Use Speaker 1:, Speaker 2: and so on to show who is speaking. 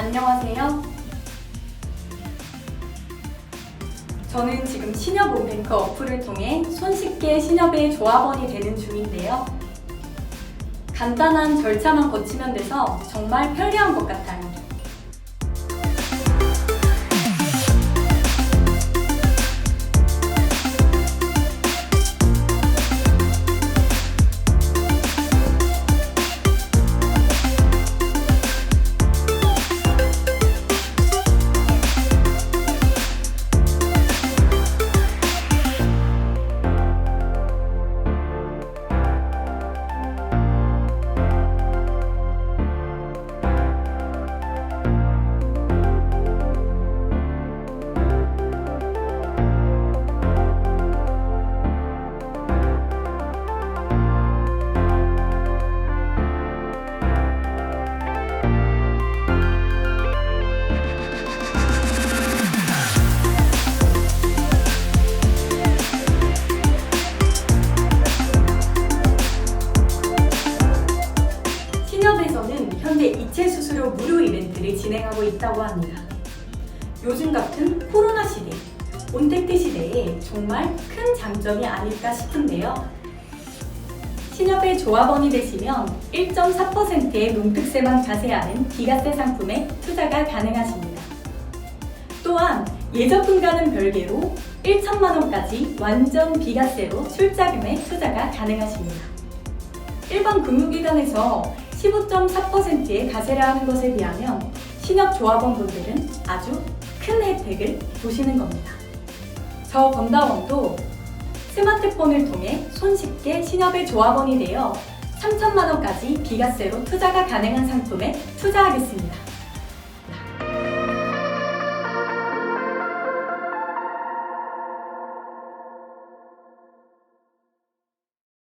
Speaker 1: 안녕하세요. 저는 지금 신협 온뱅크 어플을 통해 손쉽게 신협의 조합원이 되는 중인데요. 간단한 절차만 거치면 돼서 정말 편리한 것 같아요. 수수료 무료 이벤트를 진행하고 있다고 합니다. 요즘 같은 코로나 시대, 온택트 시대에 정말 큰 장점이 아닐까 싶은데요. 신협의 조합원이 되시면 1.4%의 농특세만 자세하는 비과세 상품에 투자가 가능하십니다. 또한 예적금과는 별개로 1천만 원까지 완전 비과세로 출자금에 투자가 가능하십니다. 일반 금융기관에서 15.4%의 가세를 하는 것에 비하면 신협 조합원분들은 아주 큰 혜택을 보시는 겁니다. 저 검다원도 스마트폰을 통해 손쉽게 신협의 조합원이 되어 3천만 원까지 비과세로 투자가 가능한 상품에 투자하겠습니다.